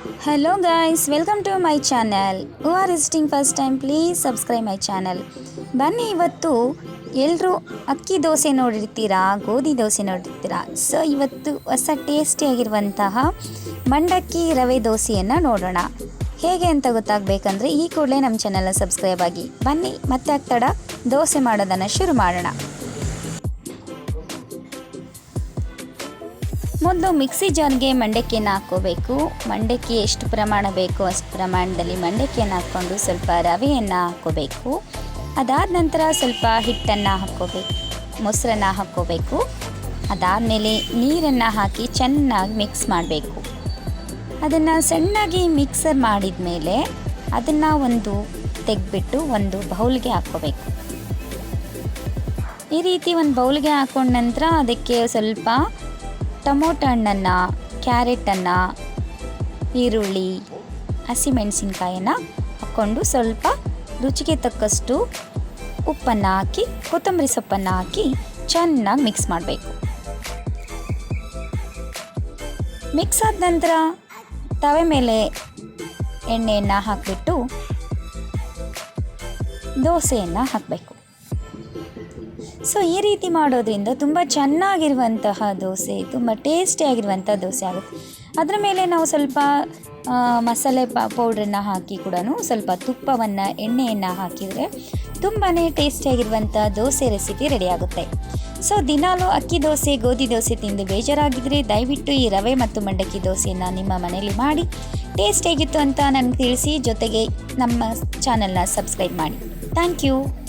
Hello guys welcome to my channel you are visiting first time please subscribe my channel ಬನ್ನಿ ಇವತ್ತು ಎಲ್ಲರೂ ಅಕ್ಕಿ ದೋಸೆ ನೋಡಿರ್ತೀರಾ, ಗೋಧಿ ದೋಸೆ ನೋಡಿರ್ತೀರಾ? ಸೊ ಇವತ್ತು ಹೊಸ ಟೇಸ್ಟಿಯಾಗಿರುವಂತಹ ಮಂಡಕ್ಕಿ ರವೆ ದೋಸೆಯನ್ನು ನೋಡೋಣ. ಹೇಗೆ ಅಂತ ಗೊತ್ತಾಗಬೇಕಂದ್ರೆ ಈ ಕೂಡಲೇ ನಮ್ಮ ಚಾನಲ್ನ ಸಬ್ಸ್ಕ್ರೈಬ್ ಆಗಿ ಬನ್ನಿ. ಮತ್ತೆ ಆಗ್ತಡ ದೋಸೆ ಮಾಡೋದನ್ನು ಶುರು ಮಾಡೋಣ. ಮೊದಲು ಮಿಕ್ಸಿ ಜಾರ್ಗೆ ಮಂಡಕ್ಕಿಯನ್ನು ಹಾಕ್ಕೋಬೇಕು. ಮಂಡಕ್ಕಿ ಎಷ್ಟು ಪ್ರಮಾಣ ಬೇಕೋ ಅಷ್ಟು ಪ್ರಮಾಣದಲ್ಲಿ ಮಂಡಕ್ಕಿಯನ್ನು ಹಾಕ್ಕೊಂಡು ಸ್ವಲ್ಪ ರವೆಯನ್ನು ಹಾಕ್ಕೋಬೇಕು. ಅದಾದ ನಂತರ ಸ್ವಲ್ಪ ಹಿಟ್ಟನ್ನು ಹಾಕ್ಕೋಬೇಕು. ಮೊಸರನ್ನು ಹಾಕ್ಕೋಬೇಕು. ಅದಾದಮೇಲೆ ನೀರನ್ನು ಹಾಕಿ ಚೆನ್ನಾಗಿ ಮಿಕ್ಸ್ ಮಾಡಬೇಕು. ಅದನ್ನು ಸಣ್ಣಾಗಿ ಮಿಕ್ಸರ್ ಮಾಡಿದ ಮೇಲೆ ಅದನ್ನು ಒಂದು ತೆಗೆದ್ಬಿಟ್ಟು ಒಂದು ಬೌಲ್ಗೆ ಹಾಕ್ಕೋಬೇಕು. ಈ ರೀತಿ ಒಂದು ಬೌಲ್ಗೆ ಹಾಕೊಂಡ ನಂತರ ಅದಕ್ಕೆ ಸ್ವಲ್ಪ ಟೊಮೊಟೊ ಹಣ್ಣನ್ನು ಕ್ಯಾರೆಟನ್ನು ಈರುಳ್ಳಿ ಹಸಿಮೆಣಸಿನ್ಕಾಯನ್ನು ಹಾಕ್ಕೊಂಡು ಸ್ವಲ್ಪ ರುಚಿಗೆ ತಕ್ಕಷ್ಟು ಉಪ್ಪನ್ನು ಹಾಕಿ, ಕೊತ್ತಂಬರಿ ಸೊಪ್ಪನ್ನು ಹಾಕಿ ಚೆನ್ನಾಗಿ ಮಿಕ್ಸ್ ಮಾಡಬೇಕು. ಮಿಕ್ಸ್ ಆದ ನಂತರ ತವೆ ಮೇಲೆ ಎಣ್ಣೆಯನ್ನು ಹಾಕಿಬಿಟ್ಟು ದೋಸೆಯನ್ನು ಹಾಕಬೇಕು. ಸೊ ಈ ರೀತಿ ಮಾಡೋದ್ರಿಂದ ತುಂಬ ಚೆನ್ನಾಗಿರುವಂತಹ ದೋಸೆ, ತುಂಬ ಟೇಸ್ಟಿಯಾಗಿರುವಂಥ ದೋಸೆ ಆಗುತ್ತೆ. ಅದರ ಮೇಲೆ ನಾವು ಸ್ವಲ್ಪ ಮಸಾಲೆ ಪ ಪೌಡ್ರನ್ನು ಹಾಕಿ ಕೂಡ ಸ್ವಲ್ಪ ತುಪ್ಪವನ್ನು, ಎಣ್ಣೆಯನ್ನು ಹಾಕಿದರೆ ತುಂಬಾ ಟೇಸ್ಟಿಯಾಗಿರುವಂಥ ದೋಸೆ ರೆಸಿಪಿ ರೆಡಿಯಾಗುತ್ತೆ ಸೊ ದಿನಾಲೂ ಅಕ್ಕಿ ದೋಸೆ, ಗೋಧಿ ದೋಸೆ ತಿಂದು ಬೇಜಾರಾಗಿದ್ದರೆ ದಯವಿಟ್ಟು ಈ ರವೆ ಮತ್ತು ಮಂಡಕ್ಕಿ ದೋಸೆಯನ್ನು ನಿಮ್ಮ ಮನೆಯಲ್ಲಿ ಮಾಡಿ. ಟೇಸ್ಟ್ ಹೇಗಿತ್ತು ಅಂತ ನನಗೆ ತಿಳಿಸಿ, ಜೊತೆಗೆ ನಮ್ಮ ಚಾನಲ್ನ ಸಬ್ಸ್ಕ್ರೈಬ್ ಮಾಡಿ. Thank you